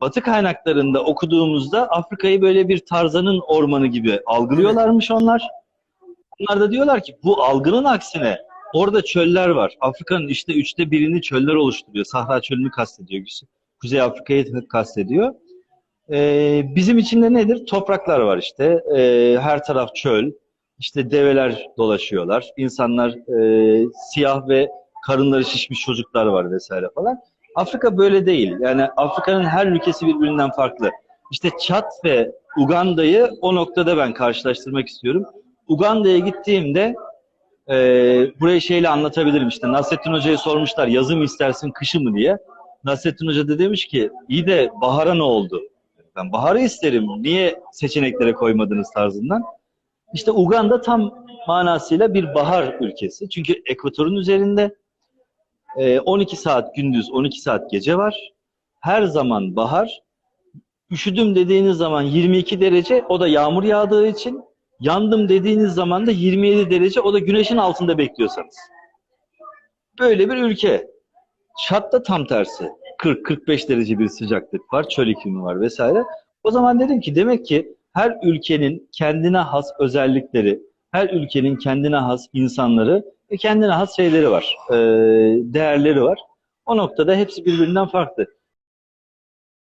Batı kaynaklarında okuduğumuzda Afrika'yı böyle bir Tarzan'ın ormanı gibi algılıyorlarmış onlar. Onlar da diyorlar ki bu algının aksine orada çöller var. Afrika'nın işte üçte birini çöller oluşturuyor. Sahra çölünü kastediyor. Kuzey Afrika'yı kastediyor. Ee, bizim için de nedir? Topraklar var işte. Ee, her taraf çöl. İşte develer dolaşıyorlar. İnsanlar e, siyah ve karınları şişmiş çocuklar var vesaire falan. Afrika böyle değil. Yani Afrika'nın her ülkesi birbirinden farklı. İşte Çat ve Uganda'yı o noktada ben karşılaştırmak istiyorum. Uganda'ya gittiğimde e, burayı şeyle anlatabilirim işte. Nasrettin Hoca'ya sormuşlar yazı mı istersin kışı mı diye. Nasrettin Hoca da demiş ki iyi de bahara ne oldu? Ben baharı isterim. Niye seçeneklere koymadınız tarzından? İşte Uganda tam manasıyla bir bahar ülkesi. Çünkü ekvatorun üzerinde 12 saat gündüz, 12 saat gece var. Her zaman bahar. Üşüdüm dediğiniz zaman 22 derece, o da yağmur yağdığı için. Yandım dediğiniz zaman da 27 derece, o da güneşin altında bekliyorsanız. Böyle bir ülke. Çat'ta tam tersi. 40-45 derece bir sıcaklık var, çöl iklimi var vesaire. O zaman dedim ki demek ki her ülkenin kendine has özellikleri, her ülkenin kendine has insanları kendine has şeyleri var, değerleri var. O noktada hepsi birbirinden farklı.